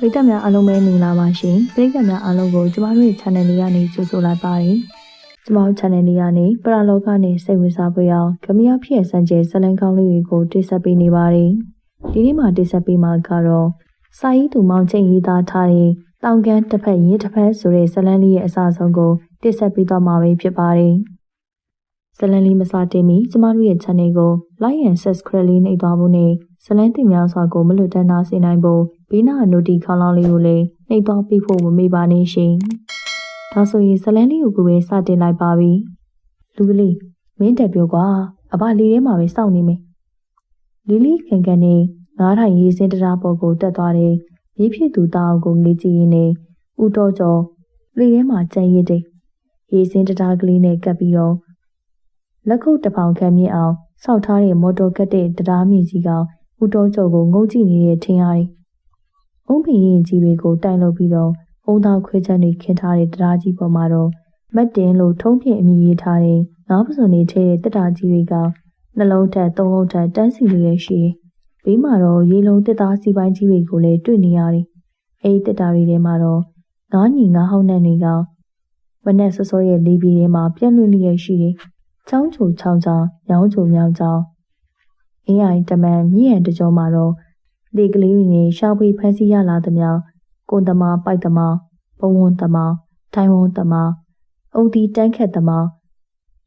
ပရိသတ်များအားလုံးပဲမင်္ဂလာပါရှင်ပရိသတ်များအားလုံးကိုကျမတို့ရဲ့ channel လေးကနေကြိုဆိုလိုက်ပါတယ်ကျမတို့ channel လေးကနေပရလောကနေစိတ်ဝင်စားဖွယ်အောင်ခမရဖြစ်စံကျဲဇလန်ကောင်းလေးတွေကိုတိဆက်ပေးနေပါတယ်ဒီနေ့မှာတိဆက်ပေးမှာကတော့စာရေးသူမောင်ချင်းရေးသားထားတဲ့တောင်ကန်တစ်ဖက်ရင်းတစ်ဖက်ဆိုတဲ့ဇလန်လေးရဲ့အစဆုံးကိုတိဆက်ပေးတော့မှာပဲဖြစ်ပါတယ်ဇလန်လေးမစတင်မီကျမတို့ရဲ့ channel ကို like and subscribe လေးနှိပ်သွားဖို့နဲ့ဇလန်တင်များစွာကိုမလွတ်တမ်းနာစေနိုင်ဖို့ ဘေးနာနိုတီခေါင်းလောင်းလေးကိုလည်းနှိပ်သွားပေးဖို့မမေ့ပါနဲ့ရှင်။ဒါဆိုရင်ဇလန်လေးကိုကိုပဲစတင်လိုက်ပါပြီ။လူကလေးမင်းတက်ပြောကွာအဘလီထဲမှာပဲစောင့်နေမယ်။လီလီခင်ကန်နဲ့ငားထိုင်ရေးစင်းတရားပေါ်ကိုတက်သွားတယ်။ရေးဖြစ်သူတောင်းကိုငေးကြည့်ရင်းနဲ့ဦးတော်ကျော်လီထဲမှာကြံရစ်တယ်။ရေးစင်းတရားကလေးနဲ့ကပ်ပြီးတော့လက်ခုပ်တစ်ပေါင်ခန့်မြင့်အောင်စောက်ထားတဲ့မော်တော်ကတ်တဲ့တရားမြင့်ကြီးကဦးတော်ကျော်ကိုငုံကြည့်နေတဲ့ထင်ရတယ်။ အုံးပင်ရင်ကြီးတွေကိုတိုင်လို့ပြီးတော့အုံသားခွဲချက်တွေခင်းထားတဲ့တရားကြီးပေါ်မှာတော့မတ်တင်လို့ထုံးဖြင့်အမိရေးထားတဲ့ငါးပစုံတွေထဲတဲ့တက်တာကြီးတွေကနှလုံးထက်သုံးလုံးထက်တန်းစီလျက်ရှိ။ဘေးမှာတော့ရေလုံးတက်သားစီပိုင်းကြီးတွေကိုလည်းတွေ့နေရတယ်။အဲဒီတက်တာတွေထဲမှာတော့ငါးညီငါးဟောင်းနှံတွေကမနဲ့စောစောရဲ့လေးပြေထဲမှာပြန့်လွင့်လျက်ရှိတယ်။ချောင်းချိုချောင်းချောင်းညောင်းချိုညောင်းချောင်းအင်းရိုင်တမန်မြင့်ရန်တကြောမှာတော့ လေကလေးတွေနဲ့ရှောက်ပြီးဖမ်းဆီးရလာသမျှကိုသမားပိုက်သမားဘဝွန်သမားထိုင်ဝန်းသမားအုတ်ဒီတန်းခက်သမား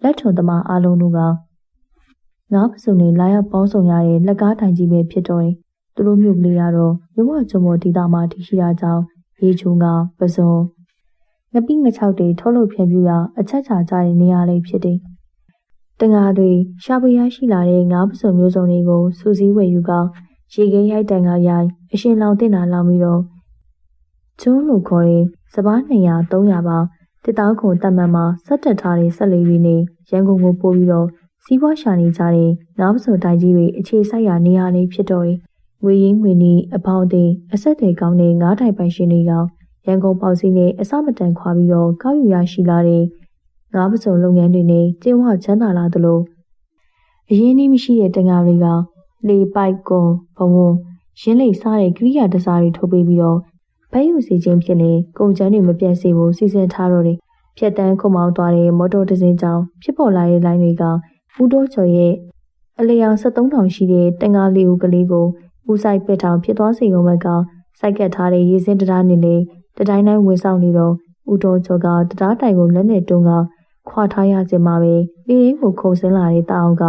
လက်ထုံသမားအလုံးတို့ကငါးပစုံနေလာရောက်ပေါင်းဆောင်ရတဲ့လက်ကားတိုင်ကြီးပဲဖြစ်တော့တယ်။သူတို့မျိုးကလေးကတော့မြဝကျုံမော်ဒေတာမှာတရှိတာကြောင့်ရေချုံကပစုံငပိငချောက်တွေထုတ်လုပ်ဖြန့်ပြူရအချက်ချကြတဲ့နေရာလေးဖြစ်တယ်။တငါတွေရှာပွေရရှိလာတဲ့ငါးပစုံမျိုးစုံတွေကိုစူးစီးဝယ်ယူက ရေခဲရိုက်တန်ကရိုက်အရှင်လောင်တင်တာလောင်ပြီးတော့ကျွန်းလိုခေါ်တဲ့စပား200 300ပါတစ်တောင်းခုံတက်မှန်မှာဆက်တက်ထားတဲ့ဆက်လေးတွေနဲ့ရန်ကုန်ကိုပို့ပြီးတော့စီးပွားရှာနေကြတဲ့ငါးပစုံတိုင်ကြီးတွေအခြေဆိုင်ရာနေရာလေးဖြစ်တော့တယ်။ငွေရင်းငွေနီးအပေါင်းအသင်းအဆက်တွေကောင်းတဲ့ငါးတိုင်ပိုင်ရှင်တွေကရန်ကုန်ပေါစီနဲ့အစမတန်ခွာပြီးတော့ကောက်ယူရရှိလာတဲ့ငါးပစုံလုပ်ငန်းတွေနဲ့ကျင်းဝချမ်းသာလာသလိုအရင်းနှီးမရှိတဲ့တံငါတွေက လေပိုက်ကွန်ဘဝွန်ရင်းလိပ်စားတဲ့ကိရိယာတစားတွေထုတ်ပေးပြီးတော့ဘဲယူစီခြင်းဖြစ်နေကုန်ကျန်းတွေမပြတ်စေဖို့စီစဉ်ထားတော့တယ်။ဖြတ်တန်းခုံမောင်းသွားတဲ့မော်တော်တစ်စင်းကြောင့်ဖြစ်ပေါ်လာတဲ့လိုင်းတွေကဦးတိုးကျော်ရဲ့အလျောင်7300ရှိတဲ့တန်ကားလေးဦးကလေးကိုဦးဆိုင်ပစ်ထောင်ဖြစ်သွားစေုံမဲ့ကစိုက်ကတ်ထားတဲ့ရေစင်းတရားနဲ့လေတတိုင်းတိုင်းဝင်ဆောင်နေတော့ဦးတော်ကျော်ကတရားတိုင်ကိုလက်နဲ့တွန်းကခွာထားရခြင်းမှာပဲလေရင်းကိုခုံဆင်းလာတဲ့တာအောင်က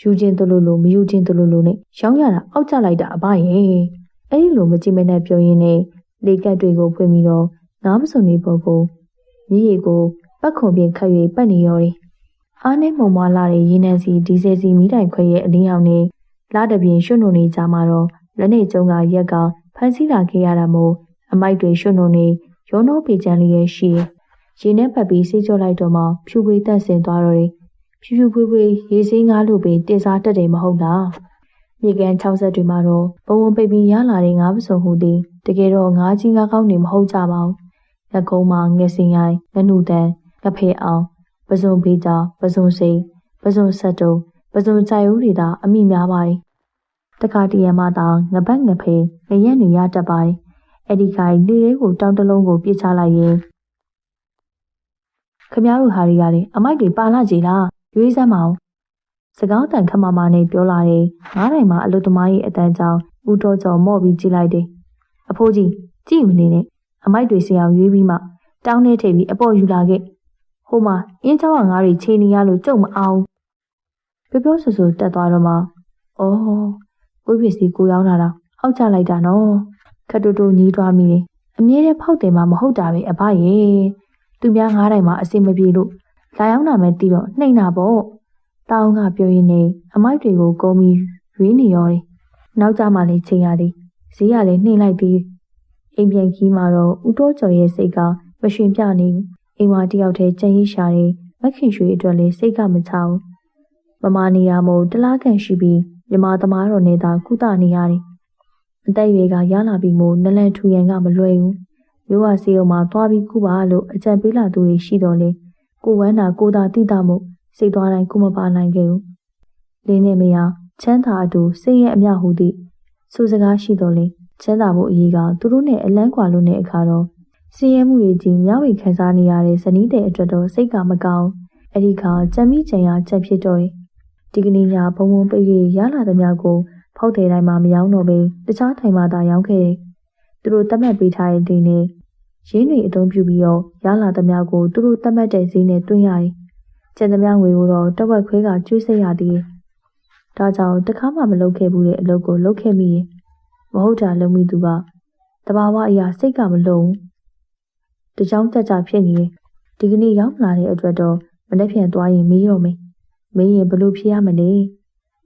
ယူခြင်းတလူလိုမယူခြင်းတလူလိုနဲ့ရောင်းရတာအောက်ကျလိုက်တာအဘရဲ့အဲ့ဒီလိုမကြည့်မနဲ့ပြောရင်းနဲ့လေကတ်တွေကိုဖွင့်ပြီးတော့ငါးပစုံနေပေါ်ကိုမြေရီကိုပတ်ခုံပြင်ခတ်၍ပတ်နေရော်တယ်အားနဲ့မုံမွားလာတဲ့ရေနံစီဒီဇယ်စီမိတိုင်ခွဲရဲ့အလင်းရောင်နဲ့လာတပြင်းရွှွနှုံနေကြမှာတော့လက်နေကျုံကရက်ကဖမ်းဆီးလာခဲ့ရတာမို့အမိုက်တွေရွှွနှုံနေရောနှောပေချမ်းလေးရဲ့ရှိရေနဲ့ပတ်ပြီးဆေးကြောလိုက်တော့မှဖြူပွေတက်ဆင်သွားတော့တယ် ဖြူဖြူပွေပွေရေစင်းငါးလို့ပင်တင်စားတက်တယ်မဟုတ်လားမြေကန်60တွေမှာတော့ဘုံဘုံပိတ်ပြီးရလာတဲ့ငါးပစုံဟူသည်တကယ်တော့ငါးကြီးငါးကောင်းနေမဟုတ်ကြပါဘူးလက်ကုံးမှာငက်စင်ရိုင်းငနုတန်ငဖေအောင်ပစုံဖေးကြပစုံစိန်ပစုံဆက်တုံပစုံကြိုက်ဦးတွေသာအမိများပါတယ်တခါတရံမှသာငပတ်ငဖေငရက်နေရတတ်ပါတယ်အဲ့ဒီခိုင်လေလေးကိုတောင်းတလုံးကိုပြစ်ချလိုက်ရင်ခမည်းတော်ဟာရီကလည်းအမိုက်တွေပါလာကြလား ရွေးစမ်းမအောင်စကောင်းတန်ခမမနဲ့ပြောလာတယ်ငားတိုင်မှာအလုသမားရဲ့အတန်းကြောင့်ဦးတော်ကျော်မော့ပြီးကြည့်လိုက်တယ်အဖိုးကြီးကြည့်မနေနဲ့အမိုက်တွေဆရာရွေးပြီးမှတောင်းထဲထိပ်ပြီးအပေါ်ယူလာခဲ့ဟိုမှာအင်းချောင်းကငါးတွေခြေနေရလို့ကြုံမအောင်ပြောပြောဆူဆူတက်သွားတော့မှအော်ကိုပစ္စည်းကိုရောက်လာတာအောက်ချလိုက်တာနော်ခတ်တူတူညီးသွားမိတယ်အမြဲတမ်းဖောက်တယ်မှမဟုတ်တာပဲအဘရဲ့သူများငားတိုင်မှာအစင်မပြေလို့ လာရောက်နာမယ်တီးတော့နှိမ့်တာပေါ့တောင်းကပြောရင်းနဲ့အမိုက်တွေကိုကုန်းပြီးရွေးနေရောတယ်နောက်ကြမှလည်းချိန်ရသည်ဈေးကလည်းနှိမ့်လိုက်ပြီးအိမ်ပြန်ခီးမှာတော့ဦးတိုးကျော်ရဲ့စိတ်ကမရှင်ပြနေဘူးအိမ်မှာတယောက်တည်းကြံရည်ရှာတယ်မခင်ရွှေအတွက်လည်းစိတ်ကမချဘူးမမနေရမို့တလားကန်ရှိပြီးမြမသမားတော်နဲ့သာကုသနေရတယ်အသက်အရွယ်ကရလာပြီးမို့နလန်ထူရန်ကမလွယ်ဘူးရိုးဝစီယုံမှာသွားပြီးကုပါလို့အကြံပေးလာသူတွေရှိတော်လေ ကိုဝမ်းနာကိုသာတိတာမို့စိတ်သွားတိုင်းကုမပါနိုင်ခဲ့ဘူးလင်းနဲ့မရချမ်းသာအတူစိတ်ရဲ့အမျှဟူသည့်စူစကားရှိတော်လေချမ်းသာဖို့အရေးကသူတို့နဲ့အလန်းကွာလို့တဲ့အခါတော့စင်းရဲမှုတွေကြီးမျှဝေခံစားနေရတဲ့ဇနီးတဲ့အတွက်တော့စိတ်ကမကောင်းအဲ့ဒီခါကြံမိကြံရချက်ဖြစ်တော့တယ်ဒီကနေ့ညဘုံဘုံပိတ်ရရလာသမျှကိုဖောက်တဲ့တိုင်းမှာမရောက်တော့ဘဲတခြားထိုင်မှသာရောက်ခဲ့တယ်သူတို့တတ်မှတ်ပေးထားတဲ့ဒီနေ့ ရင်းတွေအသုံးပြုပြီးတော့ရလာသမျှကိုသူတို့တတ်မှတ်တဲ့ဈေးနဲ့တွင်းရတယ်ကျန်သမျှငွေကိုတော့တဝက်ခွဲကကျွေးစိတ်ရသေးတယ်ဒါကြောင့်တခါမှမလုပ်ခဲ့ဘူးတဲ့အလုပ်ကိုလုပ်ခဲ့မိတယ်မဟုတ်တာလုပ်မိသူကတဘာဝအရာစိတ်ကမလုံးတကြောင်ကြကြဖြစ်နေတယ်ဒီကနေ့ရောက်လာတဲ့အတွက်တော့မနေ့ပြန်သွားရင်မေးတော့မယ်မေးရင်ဘလို့ဖြစ်ရမလဲ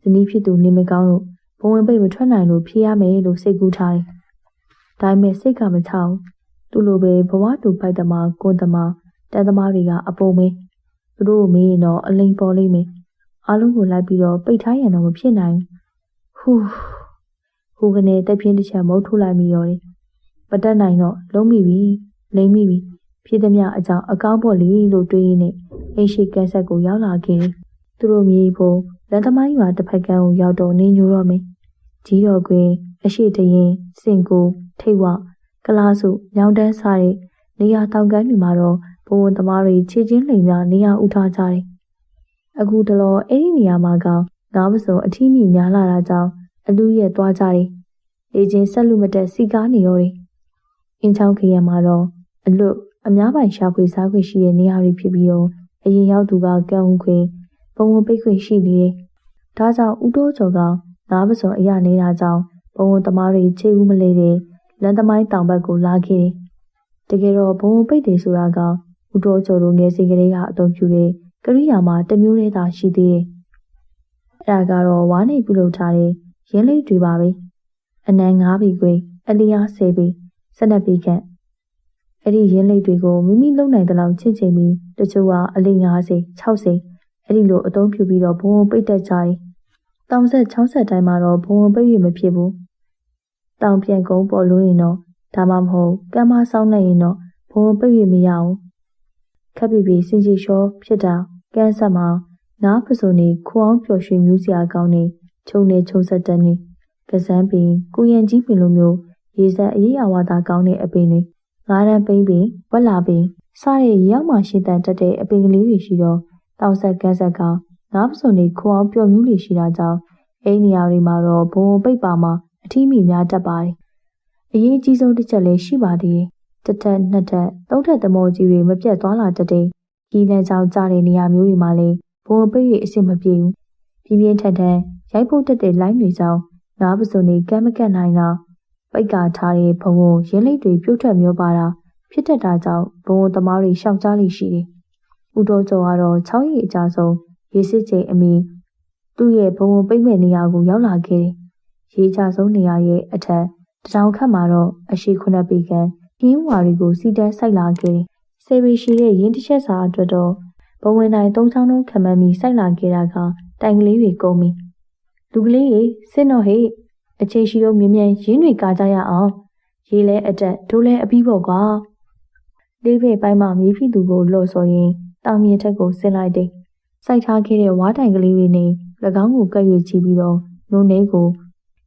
ဇနီးဖြစ်သူနေမကောင်းလို့ဘဝင်ပိတ်မထွက်နိုင်လို့ဖြစ်ရမယ်လို့စိတ်ကူးထားတယ်ဒါပေမဲ့စိတ်ကမချအောင် သူ့လိုပဲဘဝတူပိုက်သမားကွန်သမားတန်သမားတွေကအပုံမေးသူတို့မေးရင်တော့အလိမ်ပေါ်လိမ့်မယ်အားလုံးကိုလိုက်ပြီးတော့ပိတ်ထားရန်တော့မဖြစ်နိုင်ဟူးဟူကနေတက်ပြင်းတစ်ချက်မုတ်ထုတ်လိုက်မိရောတယ်ပတက်နိုင်တော့လုံးမိပြီလိမ့်မိပြီဖြစ်သည်မအကြောင်းအကောင်းပေါ်လေလို့တွေးရင်းနဲ့အိရှိကက်ဆက်ကိုရောက်လာခဲ့သူတို့မြေဖို့လက်သမိုင်းရွာတစ်ဖက်ကန်းကိုရောက်တော့နေညိုတော့မယ်ကြီးတော်ကွင်းအရှိတရင်စင်ကိုထိတ်ဝ ကလားစုညောင်တန်းစားတဲ့နေရာတောင်ကမ်းတွေမှာတော့ဘဝသမားတွေခြေချင်းလိမ်များနေရာဥထားကြတယ်အခုတလောအဲ့ဒီနေရာမှာကငါးပစုံအထီးမိများလာတာကြောင့်အလူရဲ့သွားကြတယ်လေချင်းဆက်လူမတက်စီကားနေရောတယ်အင်းချောင်းခရံမှာတော့အလွတ်အများပိုင်ရှာဖွေစားခွင့်ရှိတဲ့နေရာတွေဖြစ်ပြီးတော့အရင်ရောက်သူကကံဦးခွင်ပုံဝပိတ်ခွင့်ရှိနေတယ်ဒါကြောင့်ဦးတိုးကျော်ကငါးပစုံအရာနေတာကြောင့်ဘုံသမားတွေခြေဦးမလဲတဲ့ လန်သမိုင်းတောင်ဘက်ကိုလာခဲ့တယ်တကယ်တော့ဘုံပိတ်တယ်ဆိုတာကဦးတိုးကျော်တို့ငယ်စဉ်ကလေးကအသုံးပြုတဲ့ကရိယာမှာတမျိုးလေးသာရှိသေးတယ်အဲ့ဒါကတော့ဝါးနေပြုလုပ်ထားတဲ့ရင်းလိပ်တွေပါပဲအနံ၅ဘီခွေအလျား၁၀ဘီ၁၂ဘီခန့်အဲ့ဒီရင်းလိပ်တွေကိုမိမိလုံနိုင်တဲ့လောက်ချင့်ချိန်ပြီးတချို့ကအလိ90 60အဲ့ဒီလိုအသုံးပြုပြီးတော့ဘုံပိတ်တက်ကြတယ်။တောင်ဆက်60တိုင်းမှာတော့ဘုံပိတ်ရမဖြစ်ဘူး။ တောင်ပြန်ကုန်းပေါ်လို့ရင်တော့ဒါမှမဟုတ်ကမ်းမဆောင်းနေရင်တော့ဘုံပိတ်ရမရအောင်။ခက်ပြီပြီစင်ကြီးလျှောဖြစ်တာကန်းဆက်မှာနားပစုံနေခွအောင်ပျော်ရွှင်မျိုးစရာကောင်းနေခြုံနေခြုံဆက်တန်းနေကစမ်းပင်ကိုရန်ကြီးပင်လိုမျိုးရေစက်အေးရဝါသာကောင်းတဲ့အပင်တွေငါးရန်ပိန်းပင်ဝက်လာပင်စတဲ့ရောက်မှရှင်းတန်တက်တဲ့အပင်ကလေးတွေရှိတော့တောက်ဆက်ကန်းဆက်ကငါးပစုံတွေခွအောင်ပျော်မျိုးတွေရှိတာကြောင့်အဲ့နေရာတွေမှာတော့ဘုံပိတ်ပါမှာ အထီးမိများတတ်ပါတယ်အရေးကြီးဆုံးတစ်ချက်လည်းရှိပါသေးတယ်တစ်ထက်နှစ်ထက်သုံးထက်သမောကြီးတွေမပြတ်သွားလာတတ်တဲ့ကြီးလန်းကြောင်ကြတဲ့နေရာမျိုးတွေမှာလည်းဘုံပိတ်ရအစ်စ်မပြေဘူးပြင်းပြင်းထန်ထန်ရိုက်ဖို့တက်တဲ့လိုင်းတွေကြောင့်ငါးပစုံတွေကမ်းမကတ်နိုင်တာပိတ်ကာထားတဲ့ဘဝရင်းလိပ်တွေပြုတ်ထွက်မျောပါတာဖြစ်တတ်တာကြောင့်ဘဝသမားတွေရှောက်ကြားလိရှိတယ်။ဦးတော်ကျော်ကတော့ချောင်းရည်အကြဆုံးရေစစ်ချိန်အမီသူ့ရဲ့ဘဝပိတ်မဲ့နေရာကိုရောက်လာခဲ့တယ်။ ရေချဆုံးနေရာရဲ့အထက်တထောင်ခန့်မှာတော့အရှိခုနှစ်ပေကန်ပြင်းဝါတွေကိုစီတန်းစိုက်လာခဲ့တယ်။ဆေရီရှိရဲ့ရင်းတစ်ချက်စာအတွက်တော့ဘဝင်တိုင်းသုံးချောင်းလုံးခံမှန်းပြီးစိုက်လာခဲ့တာကတိုင်ကလေးတွေကုန်ပြီ။လူကလေးရေစင်တော့ဟေ့အချိန်ရှိတော့မြင်မြန်ရင်းတွေကာကြရအောင်။ရေလဲအတက်ဒိုးလဲအပြီးပေါ့ကွာ။လေးဖေးပိုင်းမှာမြေဖြစ်သူကိုလို့ဆိုရင်တောင်မြင်ထက်ကိုဆင်းလိုက်တယ်။စိုက်ထားခဲ့တဲ့ဝါတိုင်ကလေးတွေနဲ့၎င်းကိုကပ်၍ချပြီးတော့နုံနေကို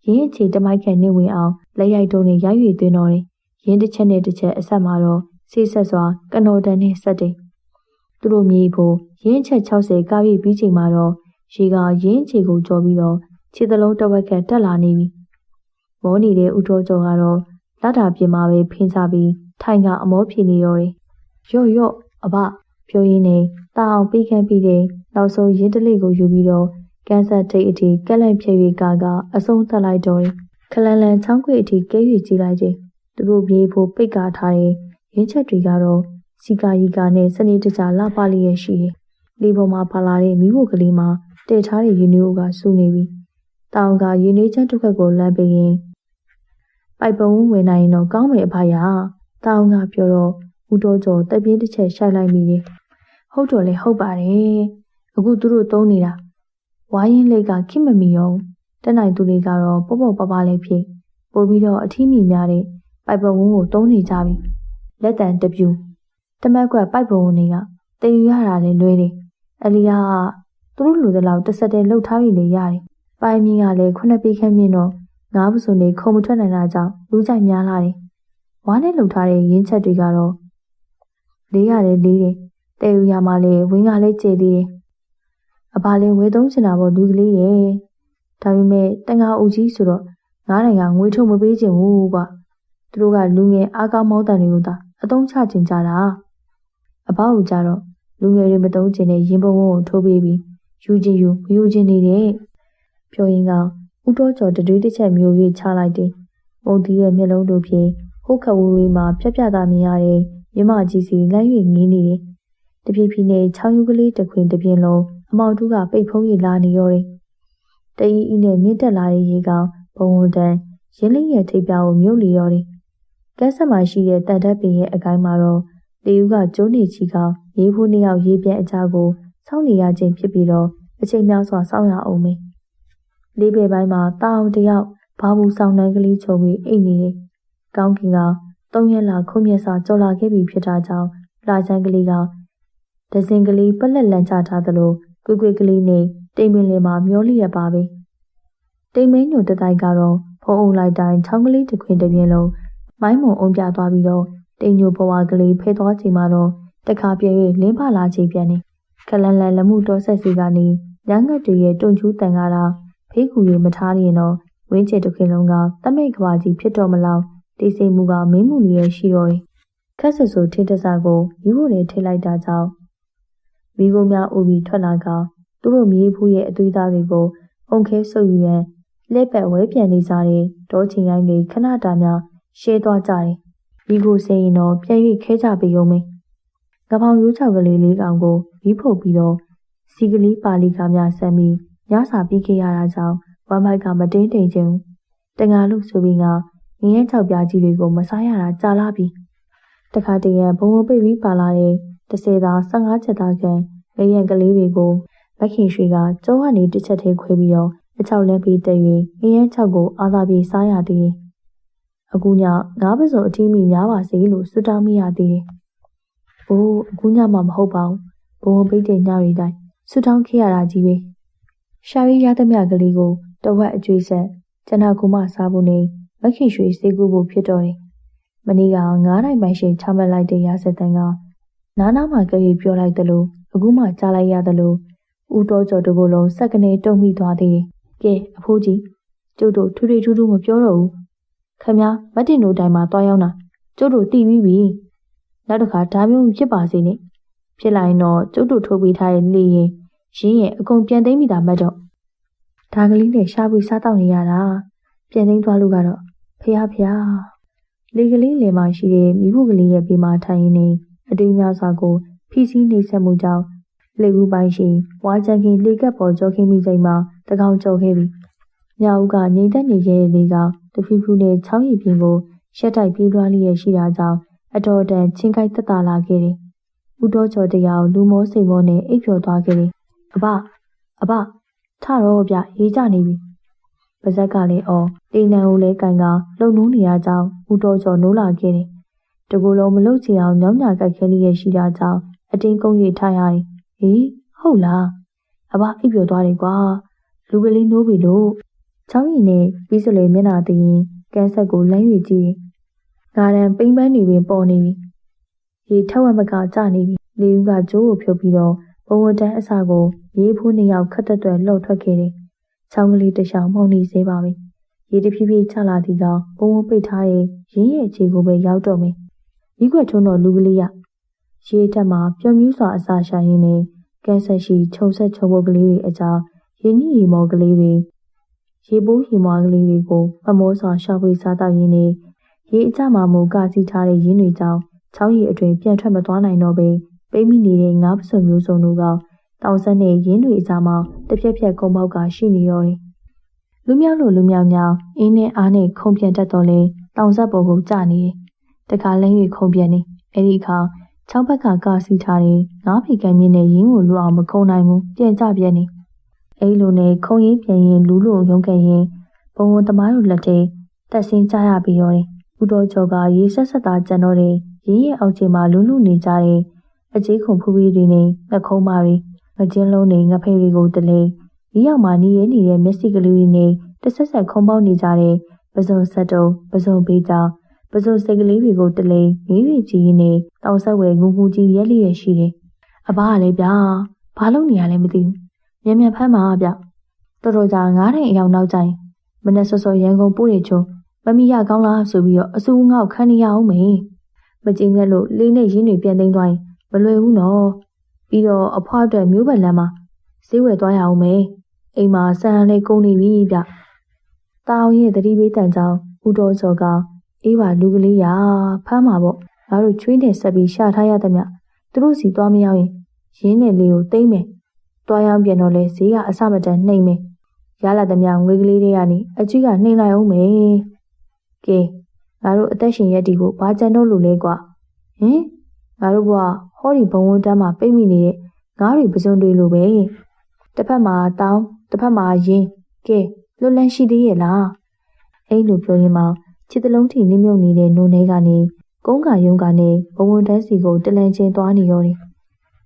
ရင်းအခြေတမိုက်ခန့်နေဝင်အောင်လက်ရိုက်တုံးနဲ့ရိုက်၍သွင်းတော်တယ်ရင်းတစ်ချက်နဲ့တစ်ချက်အဆက်မှာတော့ဆေးဆက်စွာကနော်တန်နဲ့ဆက်တယ်သူတို့မြေဖို့ရင်းချက်60ကားပြည့်ပြီးချိန်မှာတော့ရေကရင်းအခြေကိုကြော်ပြီးတော့ခြေသလုံးတစ်ဝက်ကတက်လာနေပြီမောနေတဲ့ဦးတော်ကျော်ကတော့လက်တာပြင်မှာပဲဖင်းချပြီးထိုင်ကအမောဖြေနေရောတယ်။ရော့ရော့အဘပြောရင်းနဲ့တာအောင်ပြီးခန့်ပြီးတဲ့နောက်ဆုံးရင်းတလေးကိုယူပြီးတော့ ကန်ဆာထိတ်အထိကက်လန့်ဖြည့်၍ကာကအဆုံးသတ်လိုက်တော့တယ်။ခလန်လန်ချောင်းခွေအထိကဲ၍ကြည့်လိုက်တယ်။သူတို့ပြေးဖို့ပိတ်ကာထားတဲ့ရင်းချက်တွေကတော့စီကာရီကာနဲ့စနေတကြလှပလျက်ရှိတယ်။လေပေါ်မှာပါလာတဲ့မိဖို့ကလေးမှာတည်ထားတဲ့ယူနီအိုကစူနေပြီ။တောင်ကယူနီချမ်းတစ်ခွက်ကိုလမ်းပေးရင်ပိုက်ပုံးဝင်နိုင်ရင်တော့ကောင်းမယ်အဖယာတောင်းကပြောတော့ဦးတော်ကျော်တက်ပြင်းတစ်ချက်ရှိုက်လိုက်မိတယ်ဟုတ်တော်လေဟုတ်ပါတယ်အခုသူတို့သုံးနေတာ ဝိုင်းရင်လေးကခိမမီရောတက်နိုင်သူတွေကတော့ပေါ့ပေါ့ပါပါလေးဖြစ်ပို့ပြီးတော့အထီးမီများတဲ့ပိုက်ပုံးကိုသုံးနေကြပြီလက်တံတပြူတမက်ကွက်ပိုက်ပုံးတွေကတည်ယူရတာလည်းလွဲတယ်အလီယာကသူတို့လူတွေလောက်တစ်ဆက်တည်းလှုပ်ထားပြီးလေရတယ်ပိုင်မီကလည်းခုနှစ်ပေခန့်မြင့်တော့ငါးပစုံတွေခုံမထွက်နိုင်တာကြောင့်လူကြိုက်များလာတယ်။ဝါနဲ့လှုပ်ထားတဲ့ရင်းချက်တွေကတော့လေးရတယ်လေးတယ်။တဲယူရမှလည်းဝင်းကလည်းကျေသေးတယ်။ အဘလည်းဝဲသုံးချင်တာပေါ့လူကလေးရဲ့။ဒါပေမဲ့တန်ငါအုပ်ကြီးဆိုတော့ငါးနိုင်ငံငွေထုတ်မပေးချင်ဘူးကွာ။သူတို့ကလူငယ်အားကောင်းမောင်းတန်တွေကိုသာအသုံးချချင်ကြတာ။အဘကကြတော့လူငယ်တွေမသုံးချင်တဲ့ရင်ပုံဝန်းကိုထိုးပေးပြီးယူချင်ယူမယူချင်နေတဲ့ပြောရင်ကဦးတော်ကျော်တတွေးတစ်ချက်မျိုး၍ချလိုက်တယ်။မုံတီးရဲ့မျက်လုံးတို့ဖြင့်ဟိုးခဝေးဝေးမှာဖြက်ဖြက်သားမြင်ရတဲ့မြမကြီးစီလမ်း၍ငင်းနေတယ်။တဖြည်းဖြည်းနဲ့ချောင်းယူကလေးတစ်ခွင်တစ်ပြင်းလုံး အမောက်တူးကပိတ်ဖုံးရလာနေရောတယ်။တအီအီနဲ့မြင့်တက်လာတဲ့ရေကောင်ဘုံဝန်တန်ရင်းလေးရဲ့ထိပ်ပြားကိုမြုပ်လီရောတယ်။ကဲဆက်မှာရှိတဲ့တန်တက်ပင်ရဲ့အကိုင်းမှာတော့လေဦးကကျိုးနေချီကောင်ရေးဖိုးနှစ်ယောက်ရေးပြဲအကြကိုစောင့်နေရခြင်းဖြစ်ပြီးတော့အချိန်များစွာစောင့်ရအောင်မေ။လေးပေပိုင်းမှာတာအောင်တယောက်ဘာဘူးဆောင်နှန်းကလေးချုံပြီးအိတ်နေတယ်။ကောင်းကင်ကသုံးရက်လာခုမျက်စာကြော်လာခဲ့ပြီဖြစ်တာကြောင့်လာချမ်းကလေးကဒဇင်ကလေးပလက်လန်ချထားသလို ကွေကွေကလေးနဲ့တိမ်ပင်လေးမှာမျောလျက်ပါပဲ။တိမ်မင်းညိုတတိုက်ကတော့ဖုံးအုပ်လိုက်တိုင်းချောင်းကလေးတစ်ခွင်တစ်ပြင်းလုံးမိုင်းမုံအုံပြသွားပြီးတော့တိမ်ညိုဘဝကလေးဖဲသွားချိန်မှာတော့တခါပြည့်၍လင်းပါလာချိန်ပြန်နေခလန်လန်လမှုတော်ဆက်စီကနေညငတ်တွေရဲ့တွန့်ချူးတန်ကားတာဖေးကူရီမထားရင်တော့ဝင်းချေတစ်ခင်လုံးကတမိတ်ကဘာကြီးဖြစ်တော့မလောက်တိတ်ဆိတ်မှုကမင်းမှုလေးရရှိတော့တယ်ခက်ဆဆူထင်းတစားကိုယူဖို့နဲ့ထိလိုက်တာကြောင့် မိကိုများဥပြီးထွက်လာကသူတို့မြေးဖူးရဲ့အသွေးသားတွေကိုအုံခဲဆုပ်ယူရန်လက်ပတ်ဝဲပြန်နေစားတဲ့ဒေါချင်းရိုင်းတွေခဏတာများရှဲသွားကြတယ်မိကိုစိရင်တော့ပြန်၍ခဲကြပေုံမင်းငပောင်ရိုးချောက်ကလေးလေးကောင်ကိုမီးဖုတ်ပြီးတော့စီကလေးပါလီကများဆမ်းပြီးညစာပြီးခဲ့ရတာကြောင့်ဝမ်မိုက်ကမတင်းတိမ်ခြင်းတငါလို့ဆိုပြီးကငရဲချောက်ပြားကြီးတွေကိုမစားရတာကြာလာပြီတခါတည်းရဘုံဘပိတ်ပြီးပါလာတဲ့ 30သား15ချက်သားခန့်ငရဲကလေးတွေကိုမခင်ရွှေကကျုံးကနေတစ်ချက်သေးခွဲပြီးတော့အချောက်လဲပြီးတက်၍ငရဲချောက်ကိုအာသာပြေစားရသေးတယ်အခုညငါးပစုံအထီးမိများပါစေလို့ဆွတောင်းမိရသေးတယ်။အိုးအခုညမှမဟုတ်ပါဘူး။ဘုံပိတ်တဲ့ညတွေတိုင်းဆွတောင်းခဲ့ရတာကြီးပဲ။ရှာရီရသမျှကလေးကိုတဝက်အကျွေးဆက်ကျနာကူမစားဖို့နေမခင်ရွှေစေကူဖို့ဖြစ်တော့တယ်။မနေ့ကငားနိုင်ပိုင်ရှင်ချမှတ်လိုက်တဲ့ရစက်တန်က နားနာမှာကြွေပြောလိုက်တယ်လို့အခုမှကြားလိုက်ရတယ်လို့ဦးတော်ကျော်တကူလုံးစက်ကနေတုံမိသွားသေးတယ်။ကဲအဖိုးကြီးကျုပ်တို့ထူထူထူးထူးမပြောတော့ဘူးခမမတင်တို့တိုင်မှာတွားရောက်တာကျုပ်တို့တည်ပြီးပြီနောက်တစ်ခါဒါမျိုးဖြစ်ပါစေနဲ့ဖြစ်လာရင်တော့ကျုပ်တို့ထိုးပေးထားတဲ့လေရင်ရင်းရဲ့အကုန်ပြန်သိမ်းမိတာမှတ်တော့ဒါကလေးနဲ့ရှားပြီးစားတော့နေရတာပြန်သိမ်းသွားလို့ကတော့ဖះဖះလေကလေးလေမှာရှိတဲ့မိဖို့ကလေးရဲ့ဘေးမှာထိုင်ရင်းနေ အတွေ့များစွာကိုဖီးစည်းနှိမ့်ဆက်မှုကြောင့်လေကူပိုင်းရှိဝါချန်ခင်လေကပ်ပေါ်ကြောခင်းမိချိန်မှာတကောင်ကြောခဲ့ပြီညဦးကငိမ့်သက်နေခဲ့တဲ့လေကတဖူးဖူးနဲ့ချောင်းရည်ပြင်ကိုရှက်တိုက်ပြေးသွားလျက်ရှိတာကြောင့်အတော်တန်ချင်းကိုက်သက်သာလာခဲ့တယ်။ဦးတော်ကျော်တရားလူမောစိတ်မောနဲ့အိပ်ပျော်သွားခဲ့တယ်။အဘအဘထတော့ဗျရေးကြနေပြီ။ပါဇက်ကလည်းအော်တိန်နံကိုလည်းကန်ကလှုပ်နိုးနေရကြောင်းဦးတော်ကျော်နိုးလာခဲ့တယ်။ တကူလုံးမလုတ်ချင်အောင်ညောင်းညာကြိုက်ခဲလျက်ရှိတာကြောင့်အတင်းကုန်းရထားရတယ်။ဟေးဟုတ်လားအဘအိပ်ပျော်သွားတယ်ကွာလူကလေးနိုးပြီလို့ချောင်းရည်နဲ့ပြီးစလွယ်မျက်နှာသိရင်ကန်းဆက်ကိုလမ်း၍ကြည့်။ငါရန်ပိမ့်ပန်းနေပင်ပေါ်နေပြီ။ရေထက်ဝက်မကကျနေပြီ။လေဦးကကျိုးကိုဖြုတ်ပြီးတော့ဘဝတန်းအစာကိုရေဖိုးနှစ်ယောက်ခတ်သက်သွဲလှုပ်ထွက်ခဲ့တယ်။ချောင်းကလေးတစ်ချောင်းမှုန်နေစေပါပဲ။ရေတဖြည်းဖြည်းချလာသည့်ကောင်ဘုံဘုံပိတ်ထားရဲ့ရင်းရဲ့အခြေကိုပဲရောက်တော့မယ်။ မိခွက်ထုံးတော်လူကလေးရရေထက်မှာပြုံမြူးစွာအစာရှာရင်းနဲ့ကန်းဆက်ရှိခြုံဆက်ချုံပုတ်ကလေးတွေအကြောင်းရင်းနှီးရီမော်ကလေးတွေရေပိုးရေမွားကလေးတွေကိုမမောစွာရှောက်ဝေးစားတော့ရင်းနဲ့ရေအကြမှာမူကစီထားတဲ့ရင်းတွေကြောင့်ချောင်းရည်အတွင်ပြန်ထွက်မသွားနိုင်တော့ပေပိမိနေတဲ့ငါးပစုံမျိုးစုံတို့ကတောင်ဆက်နဲ့ရင်းတွေအကြမှာတစ်ပြက်ပြက်ကုန်းပေါက်ကရှိနေရောတယ်။လူမြောက်လို့လူမြောက်မြောက်အင်းနဲ့အားနဲ့ခုံပြန်တတ်တော့လေတောင်ဆက်ပေါ်ကိုကျနေတယ်။ တခါလဲ၍ခုံပြန်နေအဲ့ဒီအခါချောင်းဘက်ကကစီထားတဲ့ငါးဖီကံမြင့်နဲ့ရင်းကိုလူအောင်မခုံနိုင်ဘူးပြန်ကြပြန်နေ။အဲ့လိုနဲ့ခုံရင်းပြန်ရင်လူလူရုံးခဲ့ရင်ဘုံဘုံသမားတို့လက်ထဲတက်ဆင်းကြရပြီးရောတယ်။ဦးတော်ကျော်ကရေဆက်ဆက်သားကြံတော့တယ်ရင်းရဲ့အောက်ခြေမှာလူလူနေကြတယ်။အကြီးခုံဖူးဖီးတွေနဲ့ငခုံးမာတွေငကျင်းလုံးတွေငဖဲတွေကိုတလဲဒီရောက်မှနီးရဲနေတဲ့မျက်စိကလေးတွေနဲ့တဆက်ဆက်ခုံပေါက်နေကြတဲ့ပစုံဆက်တုံပစုံဘေးကြောင် ပစုံစိတ်ကလေးတွေကိုတလိမ်မီးရီကြီးနေတောင်ဆက်ဝဲငူငူကြီးရက်လျက်ရှိတယ်။အဘကလည်းဗျာဘာလို့နေရလဲမသိဘူး။မြန်မြန်ဖမ်းပါဗျ။တော်တော်ကြာငားတဲ့အယောင်နောက်ကျရင်မနဲ့စောစောရန်ကုန်ပို့ရချုံမမီရကောင်းလားဆိုပြီးတော့အဆူငေါက်ခန်းနေရအောင်မေ။မကျင်းခဲ့လို့လေးနဲ့ရင်းတွေပြန်သိမ်းသွားရင်မလွယ်ဘူးနော်။ပြီးတော့အဖွားအတွက်မျိုးပတ်လမ်းမှာဈေးဝယ်သွားရအောင်မေ။အိမ်မှာဆန်ဟန်လေးကုန်နေပြီဗျ။တာအောင်ရဲ့တတိပေးတန်ကြောင်ဦးတော်စောက အေးပါလူကလေးရာဖမ်းမှာပေါ့ငါတို့ချွေးနဲ့ဆက်ပြီးရှာထားရသမျှသူတို့စီသွားမရောက်ရင်ရင်းနဲ့လေးကိုတိမ့်မယ်တွားရောက်ပြန်တော့လဲဈေးကအစမတန်နှိမ့်မယ်ရလာသမျှငွေကလေးတွေကနေအကြီးကနှိမ့်လိုက်အောင်မယ်ကဲငါတို့အသက်ရှင်ရက်ဒီကိုဘာကြံတော့လို့လဲကွာဟင်ငါတို့ကဟောဒီဘဝတန်းမှာပိတ်မိနေတဲ့ငါးတွေပစုံတွေလိုပဲတစ်ဖက်မှာတောင်းတစ်ဖက်မှာရင်းကဲလွတ်လန်းရှိသေးရဲ့လားအဲ့လိုပြောရင်မှ ခြေတလုံးထိနင်းမြုပ်နေတဲ့နိုနဲကနေကုန်းကယုံကနေဘဝတန်းစီကိုတလန်ချင်းသွားနေရောတယ်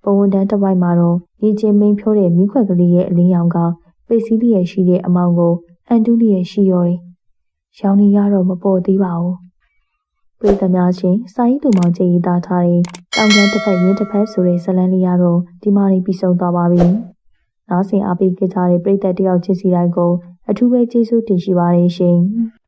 ဘဝတန်းတစ်ဝိုက်မှာတော့ရေချင်းမင်းဖြိုးတဲ့မိခွက်ကလေးရဲ့အလင်းရောင်ကပိတ်စည်းလျက်ရှိတဲ့အမောင်ကိုအန်တူးလျက်ရှိရောတယ်ရောင်နေရတော့မပေါ်သေးပါဘူးပြည်သူများချင်းစာရေးသူမောင်ကြီးရေးသားထားတဲ့တောင်ကန်းတစ်ဖက်ရင်းတစ်ဖက်ဆိုတဲ့ဇာတ်လမ်းလေးရတော့ဒီမှာနေပြီးဆုံးသွားပါပြီ။နားဆင်အားပေးကြတဲ့ပရိသတ်တယောက်ချင်းစီတိုင်းကိုအထူးပဲကျေးဇူးတင်ရှိပါတယ်ရှင်။